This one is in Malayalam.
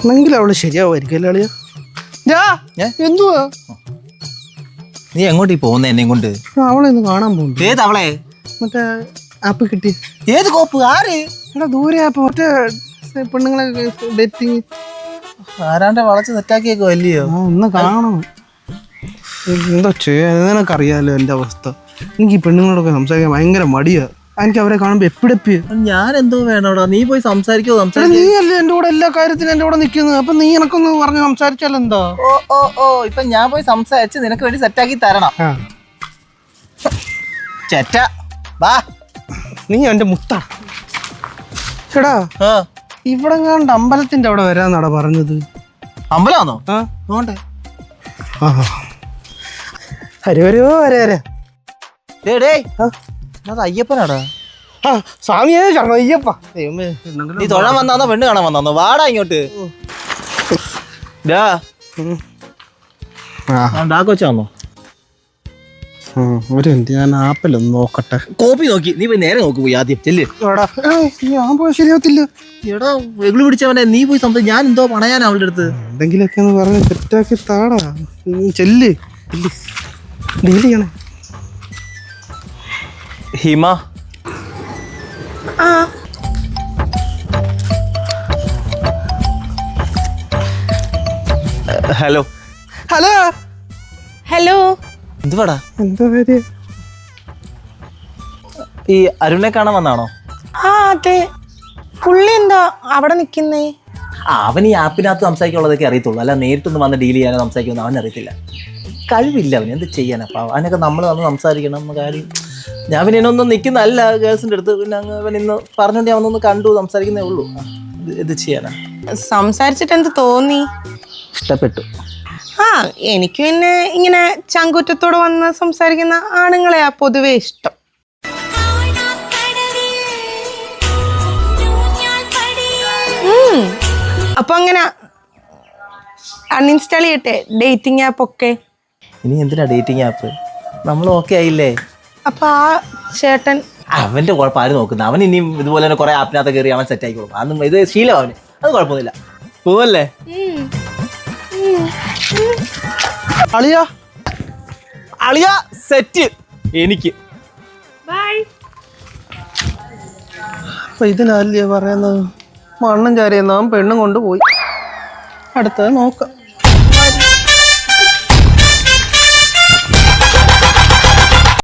എന്നെങ്കിലും അവൾ ശരിയാവുമായിരിക്കും അല്ലേ അളിയ? ഏ? എന്തുവാ? നീ എങ്ങോട്ടീ പോകുന്ന എന്നെ കൊണ്ട്? അവളെ ഒന്ന് കാണാൻ പോകുന്നു. ഏത് അവളെ? മറ്റേ ആപ്പ് കിട്ടി ഏത് കോപ്പ്? ആര്? എടാ ദൂരെ ആപ്പ് മറ്റേ പെണ്ണുങ്ങളെ ഡേറ്റിങ് ആരാണ്ട് വളച്ച് സെറ്റാക്കിയേക്കോ അല്ലയോ? ആ ഒന്ന് കാണണം. എന്താ ചെയ്യാ നിനക്കറിയാലോ എന്റെ അവസ്ഥ. എനിക്ക് ഈ പെണ്ണുങ്ങളോടൊക്കെ സംസാരിക്കാൻ ഭയങ്കര മടിയാ. എനിക്ക് അവരെ കാണുമ്പോ എപ്പിടെപ്പി ഞാൻ എന്തോ വേണോടാ നീ പോയി സംസാരിക്കോ നീ അല്ലേ എന്റെ കൂടെ എല്ലാ കാര്യത്തിനും എന്റെ കൂടെ നിൽക്കുന്നത് അപ്പൊ നീ എനക്കൊന്ന് പറഞ്ഞ് സംസാരിച്ചാലോ എന്തോ ഓ ഓ ഓ ഇപ്പൊ ഞാൻ പോയി സംസാരിച്ച് നിനക്ക് വേണ്ടി സെറ്റാക്കി തരണം. ആ. വാ. നീ എന്റെ മുത്താ. ചേടാ ഇവിടെ കണ്ട് അമ്പലത്തിന്റെ അവിടെ വരാന്നാടാ പറഞ്ഞത്. അമ്പലമാണോ നോണ്ടേ ഹരി വരുവോ വരെ വരെ. അത് അയ്യപ്പനാടാ. ആ സ്വാമിയേ ശരണം അയ്യപ്പ. ദൈവമേ എന്തെങ്കിലും നീ തൊഴാൻ വന്നാന്നോ? പെണ്ണ് കാണാൻ വന്നാന്നോ? വാടാ ഇങ്ങോട്ട്. ഡാ. ഉം. ആ. ഡാക്കൊച്ചാന്നോ ഉം, ഒരു മിനിറ്റ് ഞാൻ ആപ്പിലൊന്ന് നോക്കട്ടെ. കോപ്പി നോക്കി. നീ പോയി നേരെ നോക്ക് പോയി ആദ്യം ചെല്ല്. എടാ. ഏയ്, ഞാൻ ശരിയാവത്തില്ല. എടാ വെകിളി പിടിച്ചവനെ നീ പോയി സംസാരിച്ചു ഞാൻ എന്തോ പണയാൻ അവളുടെ അടുത്ത്. എന്തെങ്കിലുമൊക്കെ ഒന്ന് പറഞ്ഞ് തെറ്റാക്കി താടാ. നീ ചെല്ല്. ചെല്ല്. ഡീൽ ചെയ്യണേ. ഹിമ. ഹലോ. ഹലോ. ഹലോ. എന്തുവാടാ? എന്താ പേര്? ഈ അരുണിനെ കാണാൻ വന്നാണോ? ആ അതെ. പുള്ളി എന്താ അവിടെ നിൽക്കുന്നേ അവൻ ഈ ആപ്പിനകത്ത് സംസാരിക്കാനുള്ളതൊക്കെ അറിയത്തുള്ളൂ. അല്ല നേരിട്ടൊന്ന് വന്ന് ഡീൽ ചെയ്യാനോ സംസാരിക്കുമെന്ന് അവൻ അറിയത്തില്ല കഴിവില്ല അവൻ എന്ത് ചെയ്യാൻ അപ്പം അവനൊക്കെ നമ്മൾ വന്ന് സംസാരിക്കണം കാര്യം. ഞാൻ പിന്നെ ഇന്നൊന്നും നിൽക്കുന്നതല്ല ഗേൾസിന്റെ അടുത്ത്. പിന്നെ അങ്ങ് പിന്നെ ഇന്ന് പറഞ്ഞുകൊണ്ട് ഞാൻ ഒന്നൊന്ന് കണ്ടു സംസാരിക്കുന്നേ ഉള്ളൂ. ഇത് ഇത് ചെയ്യാനാ. സംസാരിച്ചിട്ട് എന്ത് തോന്നി? ഇഷ്ടപ്പെട്ടു. ആ എനിക്ക് പിന്നെ ഇങ്ങനെ ചങ്കുറ്റത്തോട് വന്ന് സംസാരിക്കുന്ന ആണുങ്ങളെയാ പൊതുവേ ഇഷ്ടം. ഉം. അപ്പൊ അങ്ങനെ അൺഇൻസ്റ്റാൾ ചെയ്യട്ടെ ഡേറ്റിംഗ് ആപ്പ് ഒക്കെ? ഇനി എന്തിനാ ഡേറ്റിംഗ് ആപ്പ്? നമ്മൾ ഓക്കെ ആയില്ലേ? അപ്പൊ ആ ചേട്ടൻ അവന്റെ കുഴപ്പം ആര് നോക്കുന്നത് അവൻ ഇനിയും ഇതുപോലെ തന്നെ കുറേ ആപ്പിനകത്ത് കയറി അവൻ സെറ്റ് ആയിക്കോളും. അതൊന്നും ഇത് ശീലം അവന് അത് കുഴപ്പമൊന്നുമില്ല. പോവല്ലേ? അളിയ. അളിയ സെറ്റ് എനിക്ക്. അപ്പൊ ഇതിനല്ലേ പറയുന്നത്? മണ്ണും ചാരിയെന്നാ പെണ്ണും കൊണ്ടുപോയി അടുത്തത് നോക്കാം.